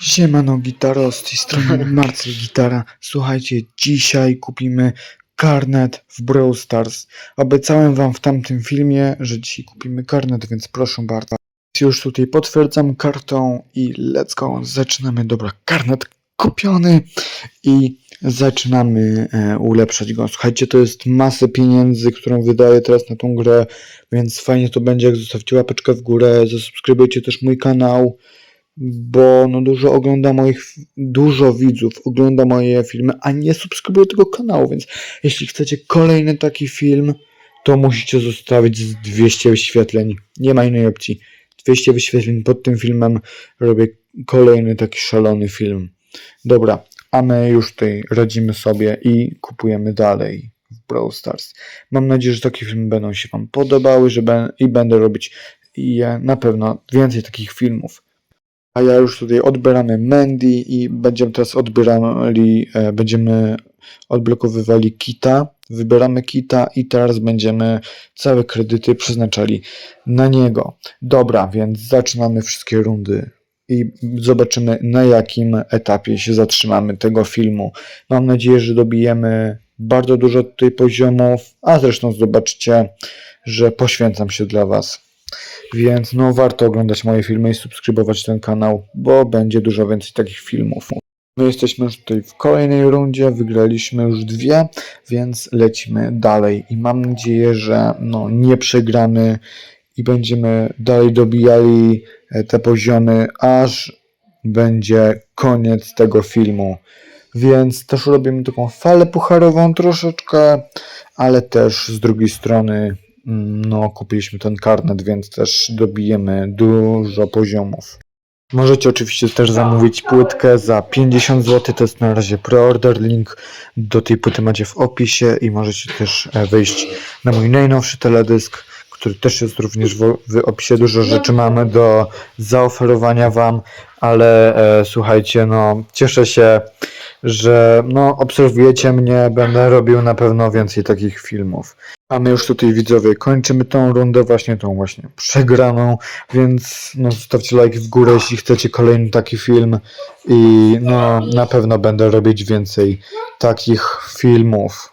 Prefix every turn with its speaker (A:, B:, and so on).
A: Siemano Gitaro, z tej strony Marcel Gitara. Słuchajcie, dzisiaj kupimy karnet w Brawl Stars. Obiecałem wam w tamtym filmie, że dzisiaj kupimy karnet, więc proszę bardzo. Już tutaj potwierdzam kartą i let's go, zaczynamy. Dobra, karnet kupiony i zaczynamy e, ulepszać go. Słuchajcie, to jest masę pieniędzy, którą wydaję teraz na tą grę, więc fajnie to będzie, jak zostawcie łapeczkę w górę, zasubskrybujcie też mój kanał bo no dużo ogląda moich, dużo widzów ogląda moje filmy, a nie subskrybuje tego kanału, więc jeśli chcecie kolejny taki film, to musicie zostawić z 200 wyświetleń. Nie ma innej opcji. 200 wyświetleń pod tym filmem robię kolejny taki szalony film. Dobra, a my już tutaj radzimy sobie i kupujemy dalej w Brawl Stars. Mam nadzieję, że takie filmy będą się Wam podobały, że i będę robić je na pewno więcej takich filmów. A ja już tutaj odbieramy Mandy i będziemy teraz odbierali, e, będziemy odblokowywali kita, wybieramy kita i teraz będziemy całe kredyty przeznaczali na niego. Dobra, więc zaczynamy wszystkie rundy i zobaczymy na jakim etapie się zatrzymamy tego filmu. Mam nadzieję, że dobijemy bardzo dużo tutaj poziomów, a zresztą zobaczcie, że poświęcam się dla Was. Więc no warto oglądać moje filmy i subskrybować ten kanał, bo będzie dużo więcej takich filmów. My jesteśmy już tutaj w kolejnej rundzie, wygraliśmy już dwie, więc lecimy dalej i mam nadzieję, że no, nie przegramy i będziemy dalej dobijali e, te poziomy, aż będzie koniec tego filmu. Więc też robimy taką falę pucharową troszeczkę, ale też z drugiej strony no, kupiliśmy ten karnet, więc też dobijemy dużo poziomów. Możecie oczywiście też zamówić płytkę za 50 zł, to jest na razie preorder, link do tej płyty macie w opisie i możecie też e, wejść na mój najnowszy teledysk, który też jest również w, w opisie. Dużo rzeczy mamy do zaoferowania Wam, ale e, słuchajcie, no cieszę się, że no, obserwujecie mnie, będę robił na pewno więcej takich filmów. A my już tutaj widzowie kończymy tą rundę, właśnie tą właśnie przegraną, więc no, zostawcie like w górę, jeśli chcecie kolejny taki film i no na pewno będę robić więcej takich filmów.